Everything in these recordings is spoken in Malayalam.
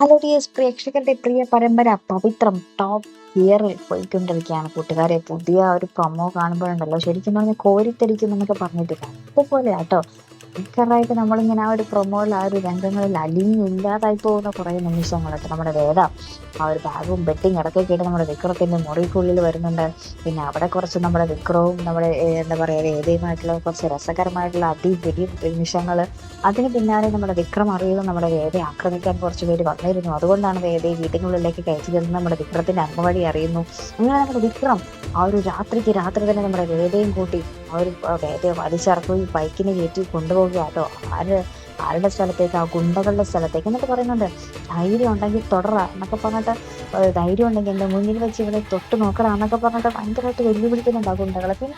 ഹലോ ഡിയേഴ്സ് പ്രേക്ഷകരുടെ പ്രിയ പരമ്പര. പവിത്രം ടോപ്പ് ഗിയറിൽ പോയിക്കൊണ്ടിരിക്കുകയാണ് കൂട്ടുകാരെ. പുതിയ ഒരു പ്രൊമോ കാണുമ്പോഴുണ്ടല്ലോ. ശരിക്കും പറഞ്ഞാൽ കോരിത്തരിക്കും എന്നൊക്കെ പറഞ്ഞിട്ടില്ല. അതുപോലെ കേട്ടോ ഭയങ്കരമായിട്ട് നമ്മളിങ്ങനെ ആ ഒരു പ്രൊമോയിൽ ആ ഒരു രംഗങ്ങളിൽ അലിഞ്ഞില്ലാതായി പോകുന്ന കുറേ നിമിഷങ്ങളൊക്കെ നമ്മുടെ വേദ ആ ഒരു ബാഗും ബെട്ടിങ് ഇടയ്ക്കൊക്കെ ആയിട്ട് നമ്മുടെ വിക്രത്തിന്റെ മുറിക്കുള്ളിൽ വരുന്നുണ്ട്. പിന്നെ അവിടെ കുറച്ച് നമ്മുടെ വിക്രവും നമ്മുടെ എന്താ പറയുക വേദയുമായിട്ടുള്ള കുറച്ച് രസകരമായിട്ടുള്ള അടിപിടി നിമിഷങ്ങൾ അതിന് പിന്നാലെ നമ്മുടെ വിക്രം അറിയുന്ന നമ്മുടെ വേദയെ ആക്രമിക്കാൻ കുറച്ച് പേര് വന്നിരുന്നു. അതുകൊണ്ടാണ് വേദയെ വീട്ടിനുള്ളിലേക്ക് കയറ്റി ചെന്ന് നമ്മുടെ വിക്രത്തിന്റെ അമ്മ വഴി അറിയുന്നു. അങ്ങനെ നമ്മുടെ വിക്രം ആ ഒരു രാത്രിക്ക് രാത്രി തന്നെ നമ്മുടെ വേദയും കൂട്ടി ആ ഒരു വേദയെ വലിച്ചിറക്കുകയും ബൈക്കിനെ കയറ്റി കൊണ്ടുപോകുക കേട്ടോ. ആര് ആരുടെ സ്ഥലത്തേക്ക് ആ ഗുണ്ടകളുടെ സ്ഥലത്തേക്ക് എന്നൊക്കെ പറയുന്നുണ്ട്. ധൈര്യം ഉണ്ടെങ്കിൽ തുടറ എന്നൊക്കെ പറഞ്ഞിട്ട് ധൈര്യം ഉണ്ടെങ്കിൽ എന്റെ മുന്നിൽ വെച്ച് ഇവിടെ തൊട്ട് നോക്കണം എന്നൊക്കെ പറഞ്ഞിട്ട് ഭയങ്കരമായിട്ട് വെല്ലുവിളിക്കുന്നുണ്ട് ആ ഗുണ്ടകളെ. പിന്നെ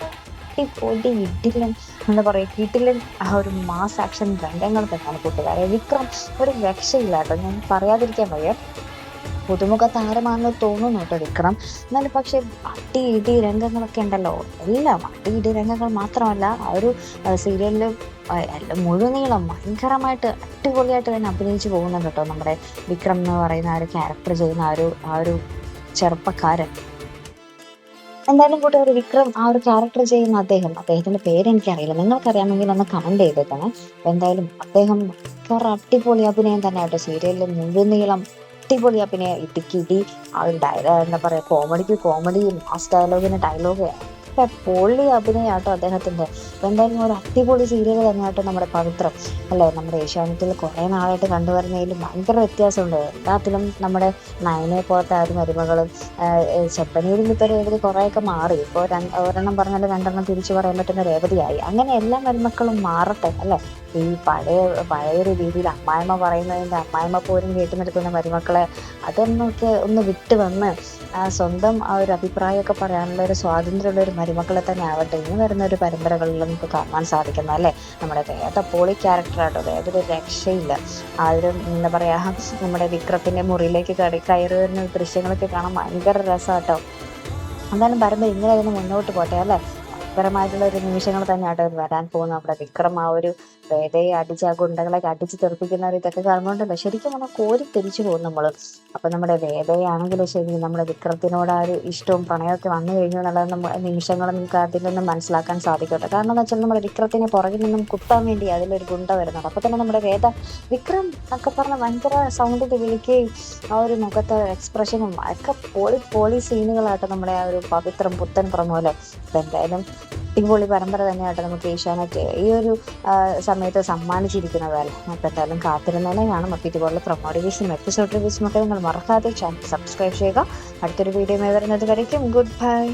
പൊടി ഇഡിലൻ എന്താ പറയുക കിട്ടിലൻ ആ ഒരു മാസ് ആക്ഷൻ രംഗങ്ങൾ തന്നെയാണ് കൂട്ടുകാരെ. വിക്രം ഒരു രക്ഷയില്ല കേട്ടോ. ഞാൻ പറയാതിരിക്കാൻ വയ്യ. പുതുമുഖ താരമാണെന്ന് തോന്നുന്നു കേട്ടോ വിക്രം. എന്നാലും പക്ഷേ അടി ഇടി രംഗങ്ങളൊക്കെ ഉണ്ടല്ലോ. എല്ലാം അടി ഇടി രംഗങ്ങൾ മാത്രമല്ല ആ ഒരു സീരിയലിൽ മുഴുനീളം ഭയങ്കരമായിട്ട് അടിപൊളിയായിട്ട് തന്നെ അഭിനയിച്ചു പോകുന്നുണ്ട് കേട്ടോ നമ്മുടെ വിക്രം എന്ന് പറയുന്ന ആ ഒരു ക്യാരക്ടർ ചെയ്യുന്ന ആ ഒരു ആ ഒരു ചെറുപ്പക്കാരൻ. എന്തായാലും കൂട്ടി ഒരു വിക്രം ആ ഒരു ക്യാരക്ടർ ചെയ്യുന്ന അദ്ദേഹം അദ്ദേഹത്തിന്റെ പേര് എനിക്കറിയില്ല. നിങ്ങൾക്കറിയാമെങ്കിൽ ഒന്ന് കമന്റ് ചെയ്തേക്കണം. എന്തായാലും അദ്ദേഹം ഭയങ്കര അടിപൊളി അഭിനയം തന്നെ ആയിട്ട് സീരിയലിൽ മുഴുനീളം അടിപൊളി പിന്നെ ഇടുക്കിടി ഇടി ആ ഒരു ഡയ എന്താ പറയാ കോമഡിക്ക് കോമഡി മാസ് ഡയലോഗിന് ഡയലോഗ് പൊള്ളി അഭിനയാട്ടോ അദ്ദേഹത്തിന്റെ. അപ്പൊ എന്തായാലും ഒരു അടിപൊളി സീരിയൽ തന്നെയാട്ടോ നമ്മുടെ പവിത്രം. അല്ലെ? നമ്മുടെ ഏഷ്യാനെറ്റിൽ കുറെ നാളായിട്ട് കണ്ടുവരുന്നതിലും ഭയങ്കര വ്യത്യാസമുണ്ട്. എല്ലാത്തിലും നമ്മുടെ നയനെ പോലത്തെ ആ ഒരു മരുമകളും ചെപ്പനീരും ഇപ്പൊ രേവതി കുറെയൊക്കെ മാറി. ഇപ്പോൾ ഒരെണ്ണം പറഞ്ഞാൽ രണ്ടെണ്ണം തിരിച്ചു പറയാൻ പറ്റുന്ന രേവതിയായി. അങ്ങനെ എല്ലാ മരുമക്കളും മാറട്ടെ അല്ലെ? ഈ പഴയ പഴയൊരു രീതിയിൽ അമ്മായിമ്മ പറയുന്നതിന്റെ അമ്മായിമ്മ പോലും കേട്ടു നിൽക്കുന്ന മരുമക്കളെ അതൊന്നൊക്കെ ഒന്ന് വിട്ട് വന്ന് സ്വന്തം ആ ഒരു അഭിപ്രായമൊക്കെ പറയാനുള്ള ഒരു സ്വാതന്ത്ര്യമുള്ള ഒരു മരുമക്കളെ തന്നെ ആവട്ടെ. ഇനി വരുന്ന ഒരു പരമ്പരകളിൽ നമുക്ക് കാണാൻ സാധിക്കുന്ന അല്ലേ? നമ്മുടെ വേദ പോളി ക്യാരക്ടറാട്ടോ വേദൊരു രക്ഷയില്ല. ആ ഒരു എന്താ പറയുക നമ്മുടെ വിക്രത്തിന്റെ മുറിയിലേക്ക് കയറി കയറി വരുന്ന ദൃശ്യങ്ങളൊക്കെ കാണാൻ ഭയങ്കര രസമാട്ടോ എന്തായാലും പരമ്പര ഇങ്ങനെ തന്നെ മുന്നോട്ട് പോട്ടെ അല്ലേ? ഭയങ്കരമായിട്ടുള്ള ഒരു നിമിഷങ്ങൾ തന്നെയാണ് വരാൻ പോകുന്നത്. നമ്മുടെ വിക്രം ആ ഒരു വേദയെ അടിച്ച് ആ ഗുണ്ടകളൊക്കെ അടിച്ച് തെറിപ്പിക്കുന്ന ഒരു ഇതൊക്കെ കാണുന്നുണ്ടല്ലോ. ശരിക്കും നമ്മൾ കോരി തിരിച്ചു പോകും നമ്മൾ അപ്പൊ നമ്മുടെ വേദയാണെങ്കിലും ശരി നമ്മുടെ വിക്രത്തിനോട് ആ ഒരു ഇഷ്ടവും പ്രണയമൊക്കെ വന്നു കഴിഞ്ഞു എന്നുള്ളത് നമ്മൾ നിമിഷങ്ങൾ നമുക്ക് അതിൽ നിന്നും മനസ്സിലാക്കാൻ സാധിക്കട്ടെ. കാരണം എന്താ വെച്ചാൽ നമ്മുടെ വിക്രത്തിനെ പുറകിൽ നിന്നും കുത്താൻ വേണ്ടി അതിലൊരു ഗുണ്ട വരുന്നുണ്ട്. അപ്പൊ തന്നെ നമ്മുടെ വേദ വിക്രം ഒക്കെ പറഞ്ഞ ഭയങ്കര സൗണ്ടിൽ വിളിക്കുകയും ആ ഒരു മുഖത്തെ എക്സ്പ്രഷനും ഒക്കെ പോളി പോളി സീനുകളായിട്ട് നമ്മുടെ ആ ഒരു പവിത്രം പുത്തൻ പ്രമോലെ. എന്തായാലും അടിപൊളി പരമ്പര തന്നെയായിട്ട് നമുക്ക് ഏഷ്യാനെറ്റ് ഈ ഒരു സമയത്ത് സമ്മാനിച്ചിരിക്കുന്നതല്ല? അല്ലേ അപ്പൊ എന്തായാലും കാത്തിരുന്നതിനെ കാണും അപ്പോൾ ഇതുപോലെ പ്രൊമോ എപ്പിസോഡ് റിവ്യൂസും ഒക്കെ നിങ്ങൾ മറക്കാതെ ചാനൽ സബ്സ്ക്രൈബ് ചെയ്യുക. അടുത്തൊരു വീഡിയോ വരുന്നത് വരയ്ക്കും. Good bye